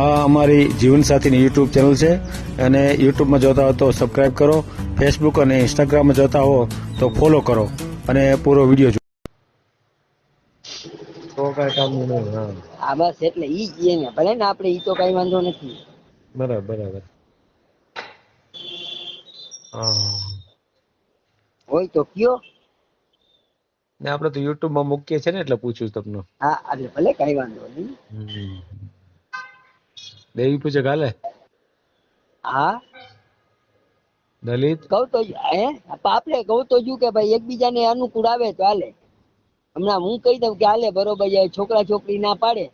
આ અમારી જીવનસાથીની YouTube channel છે. અને યુટ્યુબમાં જોતા હો તો સબસ્ક્રાઈબ કરો. ફેસબુક અને ઇન્સ્ટાગ્રામમાં જોતા હો તો ફોલો કરો. અને પૂરો વીડિયો જુઓ તો કઈ કામનું નહીં હા. આ બસ એટલે ઈ જ એને ભલે ને આપણે ઈ તો કઈ વાંધો નથી. બરાબર બરાબર. હા. હોય તો કયો. ને આપણે તો યુટ્યુબમાં મૂકીએ છે ને એટલે પૂછ્યું તમને. હા એટલે ભલે કઈ વાંધો નહીં. દેવી પૂજક હાલે હા. દલિત? કહું તો હે? આપણે કહું તો જો કે ભાઈ એકબીજાને અનુકૂળ આવે તો હાલે. હમણાં હું કહી દઉં કે હાલે બરોબર છોકરા છોકરી ના પાડે.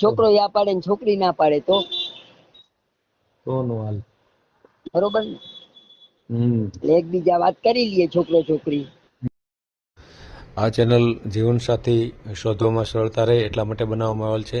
છોકરો યા પાડે ને છોકરી ના પાડે તો? તો નો હાલ? બરોબર ને? હમ. એકબીજા વાત કરી લઈએ છોકરો છોકરી. આ ચેનલ જીવનસાથી શોધવામાં સરળતા રહે એટલા માટે બનાવવામાં આવેલ છે.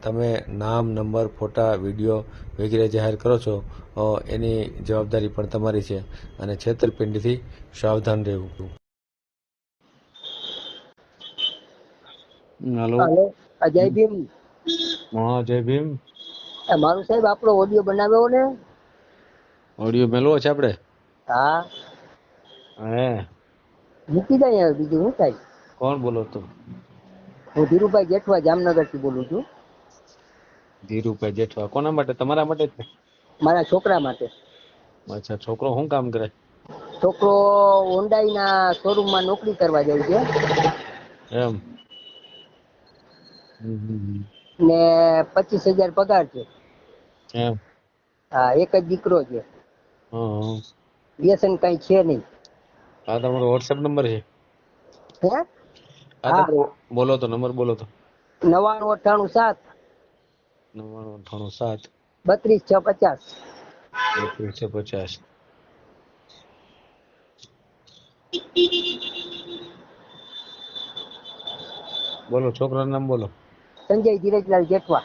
તમે નામ નંબર ફોટા વીડિયો વગેરે જાહેર કરો છો એની જવાબદારી પણ તમારી છે અને છેતરપિંડીથી સાવધાન રહેવું. હેલો. હાલો અજય ભીમ. હા જય ભીમ. એ મારું સાહેબ આપણો ઓડિયો બનાવ્યો ને? ઓડિયો મેળવો છે આપણે હા. હે. મૂકી દઈએ બીજું શું થાય? કોણ બોલો તો? હું ધીરુભાઈ જેઠવા જામનગરથી બોલું છું. ધીરુભાઈ જેઠવા. કોના માટે? તમારા માટે જ મારા છોકરા માટે. અચ્છા છોકરો શું કામ કરે? છોકરો હોન્ડાઈ ના શોરૂમમાં નોકરી કરવા જાય છે. એમ. ને પચીસ હજાર પગાર છે. એમ. હા એક જ દીકરો છે. વ્યસન કઈ છે નહીં. આ તમારો વોટ્સએપ નંબર છે? હે? બોલો તો નંબર બોલો તો. નવાણું અઠાણું સાત. નવાણું અઠાણું સાત. બત્રીસ છ પચાસ. એકવીસો પચાસ. બોલો છોકરાનું નામ બોલો. સંજય ધીરજલાલ જેઠવા.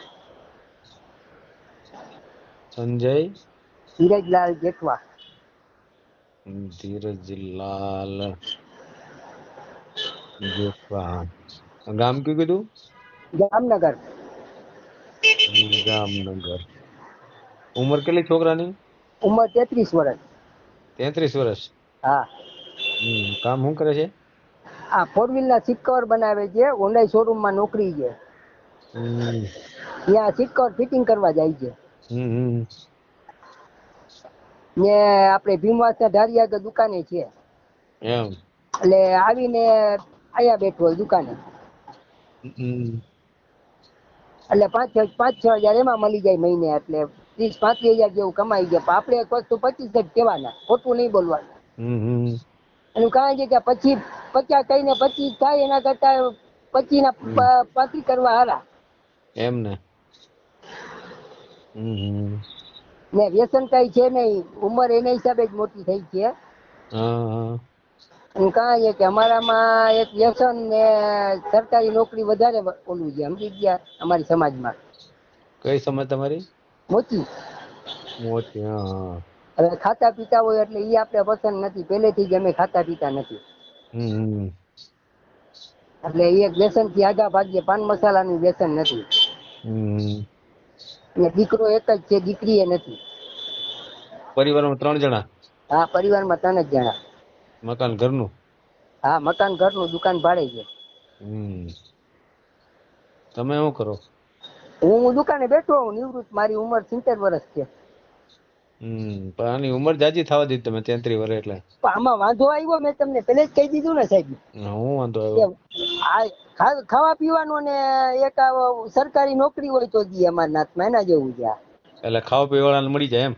સંજય? ધીરજલાલ જેઠવા. ધીરજલાલ. જેઠવા ગામ કયું કીધું જામનગર જામનગર ઉંમર કેટલી છોકરાની ઉંમર તેત્રીસ વર્ષ તેત્રીસ વર્ષ હા. કામ શું કરે છે આ ફોર વ્હીલ ના સીટ બનાવે છે હોન્ડાઈ શોરૂમમાં નોકરી છે. ત્યાં સીટ ફિટિંગ કરવા જાય છે. હમ હમ ને આપણે ભીમવાસ ના ધારી આગળ દુકાને છે. એટલે આવીને આયા બેઠો હોય દુકાને. એટલે પાંચ છ- પાંચ છ હજાર એમાં મળી જાય મહિને એટલે ત્રીસ પાંત્રીસ હજાર જેવું કમાઈ જાય પણ આપણે એક વસ્તુ પચીસ જ કહેવાના ખોટું નહીં બોલવાનું. એનું કારણ છે કે પછી પચાસ કહીને પચીસ થાય એના કરતા પચીસ ના પાંત્રીસ કરવા હારા. એમ ને. ને વ્યસન કઈ છે નહીં. ઉંમર એના હિસાબે જ મોટી થઈ છે. છે કે અમારામાં એક વ્યસન ને સરકારી નોકરી વધારે ઓલું છે સમજી ગયા અમારી સમાજમાં. કઈ સમજ તમારી? મોટી મોટી હા હવે ખાતા પીતા હોય એટલે એ આપણે પસંદ નથી. પહેલેથી જ અમે ખાતા પીતા નથી. એટલે એ એક વ્યસનથી આગા ભાગીએ પાન મસાલાનું વ્યસન નથી. હમ ને દીકરો એક જ છે દીકરી એ નથી. પરિવારમાં ત્રણ જણા? હા પરિવારમાં ત્રણ જ જણા. મકાન ઘરનું? હા મકાન ઘરનું દુકાન ભાડે છે. તમે શું કરો? હું દુકાને બેઠો હું નિવૃત્ત મારી ઉંમર સિત્તેર વર્ષ છે. પણ આની ઉંમર જાજી થવા દીધી તમે તેત્રી વર્ષ એટલે. આમાં વાંધો આવ્યો મેં તમને પેલે જ કહી દીધું ને સાહેબ. હું વાંધો આવ્યો? ખાવા પીવાનું ને એક આ સરકારી નોકરી હોય તો દી અમારા નાથમાં એના જેવું છે એટલે ખાવા પીવા વાળાને મળી જાય એમ?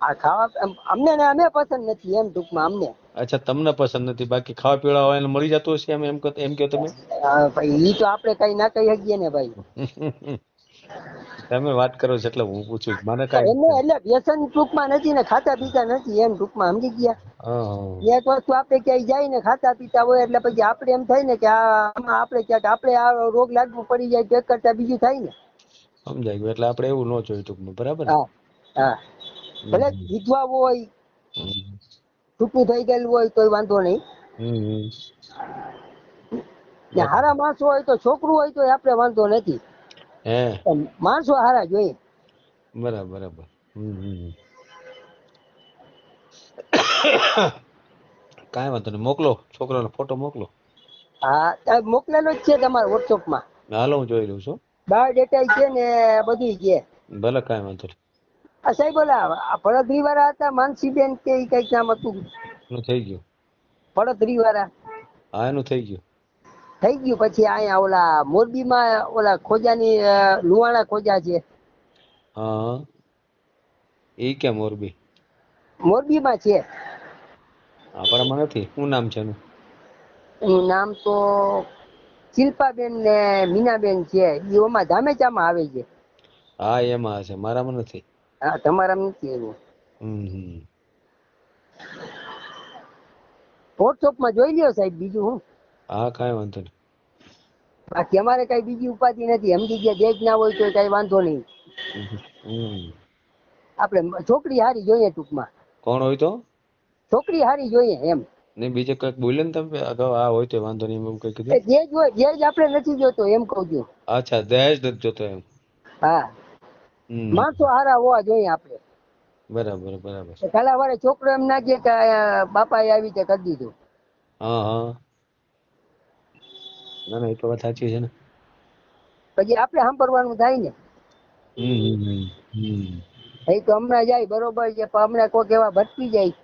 આ ખાવા અમને ને અમે પસંદ નથી એમ ટૂંકમાં અમને. અચ્છા તમને પસંદ નથી. બાકી ખાવા પીવા હોય મળી જતું હશે એમ એમ એમ કહો તમે? ભાઈ ઈ તો આપણે કઈ ના કહી શકીએ ને ભાઈ. તમે વાત કરો છો એટલે હું પૂછું. મને કઈ એમને એટલે વ્યસન ટૂંકમાં નથી ને ખાતા પીતા નથી એમ ટૂંકમાં સમજી ગયા. એક વસ્તુ આપણે ક્યાંય જાય ને ખાતા પીતા હોય એટલે પછી આપણે એમ થાય ને કે આમાં આપણે ક્યાંક આપણે આ રોગ લાગવું પડી જાય એક કરતા બીજું થાય ને. સમજાય ગયું. એટલે આપણે એવું ન જોયું ટૂંકમાં. બરાબર હા હા. ભલે જીતવા હોય. છૂટું થઈ ગયેલું હોય તોય વાંધો નહીં. ને હારા માણસો હોય તો છોકરું હોય તો આપણે વાંધો નથી. માણસો હારા જોઈએ. બરાબર બરાબર. કાંઈ વાંધો નહીં. મોકલો છોકરાનો ફોટો મોકલો. હા મોકલેલો જ છે તમારા વોટ્સઅપમાં હાલો હું જોઈ લઉં છું. બાયોડેટા છે ને બધી છે. ભલે કાંઈ વાંધો નહીં. આ સાહેબ ઓલા પડદરી વાળા હતા માનસીબેન કે ઈ કંઈક નામ હતું. નું થઈ ગયું. પડદરી વાળા હા એનું થઈ ગયું. થઈ ગયું પછી અહીંયા ઓલા મોરબી માં ઓલા ખોજાની લુવાણા ખોજા છે. હા. એ કે મોરબી? મોરબીમાં છે. આપણામાં નથી. શું નામ છે એનું? એનું નામ તો શિલ્પાબેન ને મીનાબેન છે. એ ઓમાં ધામેચામાં આવે છે. હા એમાં હશે. મારામાં નથી. હા તમારા નથી એવું હમ હમ. વોટ્સઅપમાં જોઈ લ્યો સાહેબ બીજું હું. હા કાંઈ વાંધો નહીં. બાકી અમારે કઈ બીજી ઉપાધિ નથી. સમજી ગયા દેખ ના હોય તો કઈ વાંધો નહીં. હમ. આપણે છોકરી હારી જોઈએ ટૂંકમાં. કોણ હોય તો? છોકરી હારી જોઈએ એમ. નહીં બીજે કંઈક બોલ્યો ને તમે? અગાઉ આ હોય તો વાંધો નહીં એમ કઈ કીધું? હોય આપણે નથી જોતો એમ કહું છું. અચ્છા દેજ નથી જોતો એમ. હા. માણસો હારા હોવા જોઈએ આપણે. બરાબર બરાબર. કાલે વારે છોકરો એમ ના કે બાપા બાપાએ આવી રીતે કરી દીધું. હા હા. ના ના એ તો વાત સાચી છે ને. પછી આપણે સાંભળવાનું થાય ને. એ તો હમણાં જાય બરોબર છે પણ હમણાં કોઈક એવા ભટકી જાય.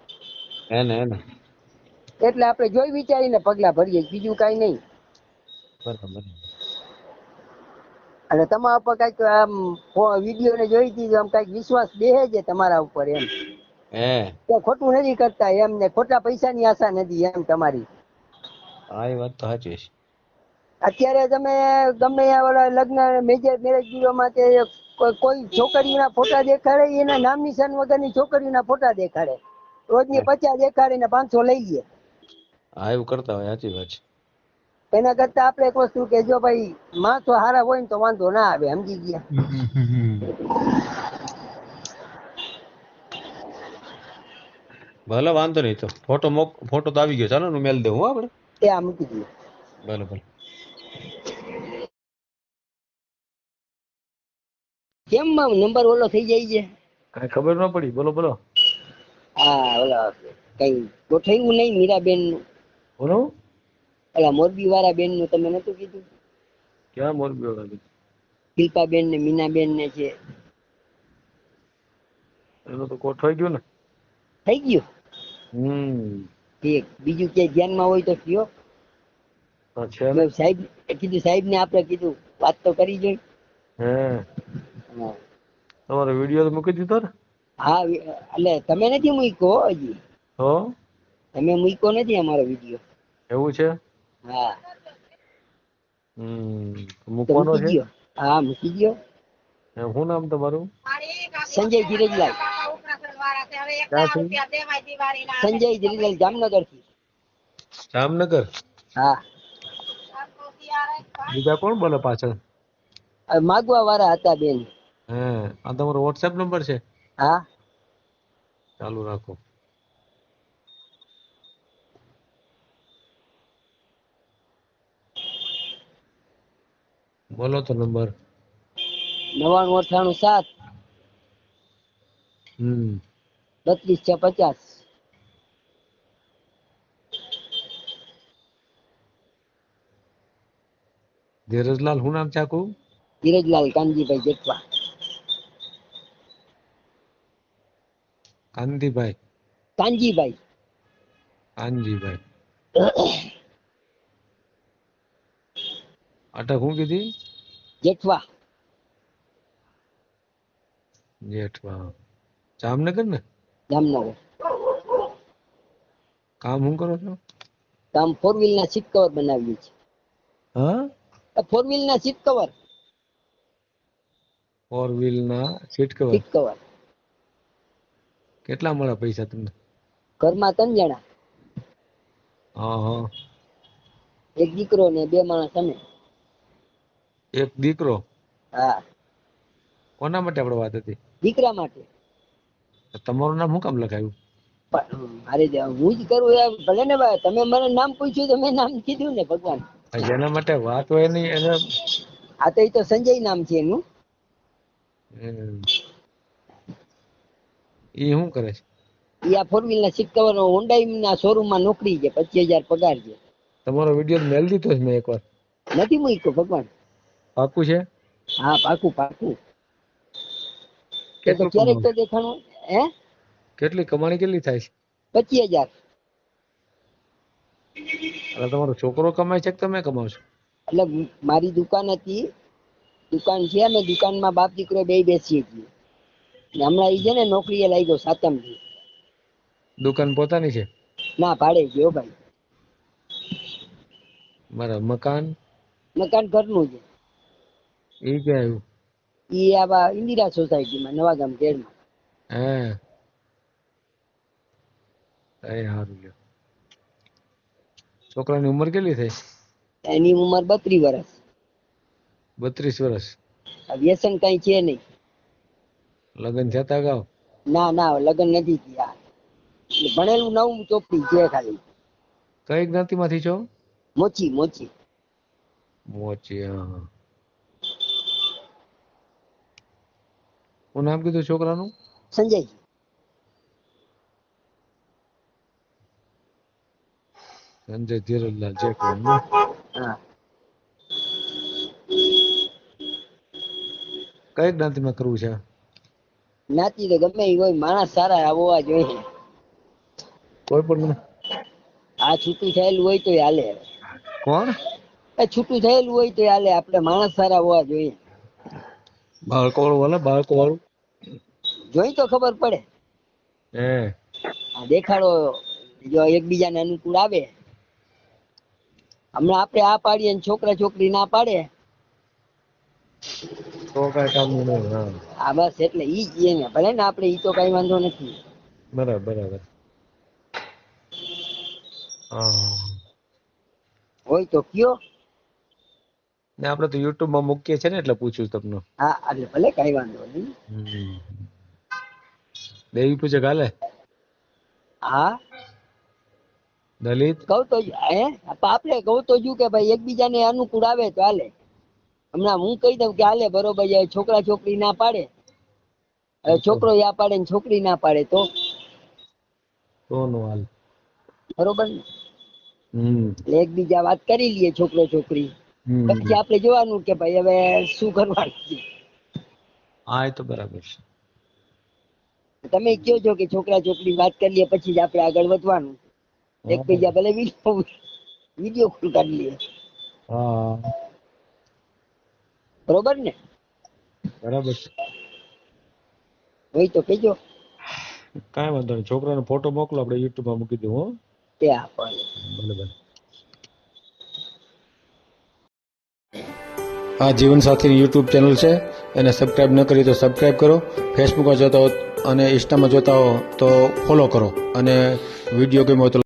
હે ને ને. એટલે આપણે જોઈ વિચારીને પગલા ભરીએ બીજું કાઈ નહીં. બરાબર. અને તમારા ઉપર કંઈક આમ વીડિયો ને જોઈ હતી આમ કંઈક વિશ્વાસ બેહે છે તમારા ઉપર એમ? હે. કે ખોટું નથી કરતા એમ ને ખોટા પૈસાની આશા નથી એમ તમારી? હા એ વાત તો સાચી છે. અત્યારે તમે ગમે ઓલા લગ્ન મેજર મેરેજ બ્યુરોમાં તે કોઈ- છોકરીના ફોટા દેખાડે એના નામ નિશાન વગરની છોકરીના ફોટા દેખાડે. રોજની પચાસ દેખાડીને પાંચસો લઈ લે. હા એવું કરતા હોય સાચી વાત છે. એના કરતા આપણે એક વસ્તુ કે જો ભાઈ માણસો હારા હોય ને તો વાંધો ના આવે સમજી ગયા. ભલે વાંધો નહીં તો. ફોટો મોક ફોટો તો આવી ગયો. ચાલો હું મેલ દઉં આપણે. એ આ મૂકી દઈએ ભલે ભલે. કેમ નંબર ઓલો થઈ જાય છે? કઈ ખબર ન પડી. બોલો બોલો. હા ઓલા કઈ ગોઠવ્યું નહીં મીરાબેનનું બોલો. ઓલા મોરબી વાળા બેનનું તમે નતું કીધું? ક્યાં મોરબી વાળા શિલ્પાબેન ને મીનાબેન ને છે એનું તો ગોઠવાઈ ગયું ને? થઈ ગયું? હમ. ઠીક બીજું ક્યાંય ધ્યાનમાં હોય તો કયો. છે સાહેબ કીધું સાહેબ ને આપણે કીધું વાત તો કરી જોઈ. હે. તમારો વીડિયો તો મૂકી દીધો ને? હા એટલે તમે નથી મૂક્યો હજી? હો? તમે મૂક્યો નથી અમારો વીડિયો? એવું છે? હા. હમ મૂકવાનો મૂકી છે? હા મૂકી દ્યો. શું નામ તમારું? સંજય ધીરજલાલ. સંજય ધીરજલાલ જામનગરથી જામનગર? હા. બીજા કોણ બોલે પાછળ? આ માગવા વાળા હતા બેન. હે આ તમારો વોટ્સએપ નંબર છે? હા. ચાલુ રાખો. બોલો તો નંબર. નવાણું અઠાણું સાત. હમ. બત્રીસ છ પચાસ. ધીરજલાલ શું નામ છે આખું? ધીરજલાલ કાનજીભાઈ જેટવા કાનજીભાઈ. કાનજીભાઈ. કાનજીભાઈ. અટક શું કીધી? જેઠવા. જેઠવા. જામનગર ને જામનગર. કામ શું કરો છો? કામ ફોર વ્હીલ ના સીટ કવર બનાવ્યું હા? ફોર વ્હીલ ના સીટ કવર ફોર વ્હીલ ના સીટ કવર સીટ કવર કેટલા મળે પૈસા તમને? ઘરમાં ત્રણ જણા. હા હા. એક દીકરો ને બે માણસ અમે. એક દીકરો? હા. કોના માટે આપણે વાત હતી? દીકરા માટે. તમારું નામ હું કામ લખાયું? મારે હું જ કરું એ ભલે ને ભાઈ તમે મને નામ પૂછ્યું તો મેં નામ કીધું ને ભગવાન. જેના માટે વાત હોય નહીં એને આ તો એ તો સંજય નામ છે એનું. ઈ શું કરે છે? એ આ ફોર વ્હીલ ના સીટ કવર હોન્ડાઈ ના શોરૂમમાં નોકરી છે પચીસ હજાર પગાર છે. તમારો વીડિયો મેલ દીધો છે મેં એકવાર. નથી મૂક્યો ભગવાન. પાકું છે? હા પાકું પાકું. એ તો ક્યારેક તો? દેખાણું હે? કેટલી કમાણી કેટલી થાય છે? પચીસ હજાર. એટલે તમારો છોકરો કમાય છે કે તમે કમાવ છો એટલે મારી દુકાન હતી. દુકાન છે અમે દુકાનમાં બાપ દીકરો બે બેસીએ છીએ. ને હમણાં ઈ છે ને નોકરીએ લાગ્યો સાતમથી દુકાન પોતાની છે? ના ભાડે ગયો ભાઈ. મારા મકાન? મકાન ઘરનું છે. ઈ ક્યાં આવ્યું? ઈ ઇન્દિરા સોસાયટીમાં નવાગામ કેળમાં હે. એ સારું લ્યો. છોકરાની ઉંમર કેટલી થઈ? એની ઉંમર બત્રીસ વર્ષ બત્રીસ વર્ષ આ વ્યસન કઈ છે નહીં. લગ્ન થયા તા અગાઉ ના ના લગ્ન નથી થયા. ભણેલું નવું ચોપડી છે ખાલી. કઈ જ્ઞાતિમાંથી છો? મોચી મોચી. મોચી હા. શું નામ કીધું છોકરાનું સંજય સંજય ધીરજલાલ જે હા કઈ જ્ઞાતિમાં કરવું છે જ્ઞાતિ તો ગમે એ હોય માણસ સારા આવવા જોઈએ કોઈ પણ આ છૂટું થયેલું હોય તો હાલે કોણ? એ છૂટું થયેલું હોય તો હાલે આપણે માણસ સારા હોવા જોઈએ. બાળકો વાળું વાલા બાળકો વાળું? જોઈ તો ખબર પડે. આ દેખાડો જો એકબીજાને અનુકૂળ આવે. હમણાં આપણે આ પાડીએ ને છોકરા છોકરી ના પાડે. હા. આ બસ એટલે ઈ જ એને ભલે ને આપણે ઈ તો કઈ વાંધો નથી. બરાબર બરાબર. હોય તો કયો. ને આપણે તો યુટ્યુબમાં મૂકીએ છે ને એટલે પૂછ્યું તમને. હા એટલે ભલે કઈ વાંધો નહીં. દેવી પૂજક હાલે હા. દલિત? કહું તો હે? આપણે કહું તો જો કે ભાઈ એકબીજાને અનુકૂળ આવે તો હાલે. હમણાં હું કહી દઉં કે હાલે બરોબર છોકરા છોકરી ના પાડે. છોકરો યા પાડે ને છોકરી ના પાડે તો? તો નો હાલ. બરોબર ને? હમ. એકબીજા વાત કરી લઈએ છોકરો છોકરી. પછી આપણે જોવાનું કે ભાઈ હવે શું કરવાનું છે? હા એ તો બરાબર છે. તમે કયો છો કે છોકરા છોકરી વાત કરી લઈએ પછી જ આપણે આગળ વધવાનું? એકબીજા ભલે વીડિયો વીડિયો કોલ કરી લઈએ બરોબર ને? બરાબર હોય તો કહેજો. કાંઈ વાંધો નહીં. છોકરાનો ફોટો મોકલો આપણે યુટ્યુબમાં મૂકી દઉં હો. તે આપણે ભલે. આ જીવનસાથીની યુટ્યુબ ચેનલ છે. એને સબસ્ક્રાઇબ ન કરી તો સબસ્ક્રાઇબ કરો. ફેસબુકમાં જોતા હો અને ઇન્સ્ટામાં જોતા હો તો ફોલો કરો અને વીડિયો ગમ્યો તો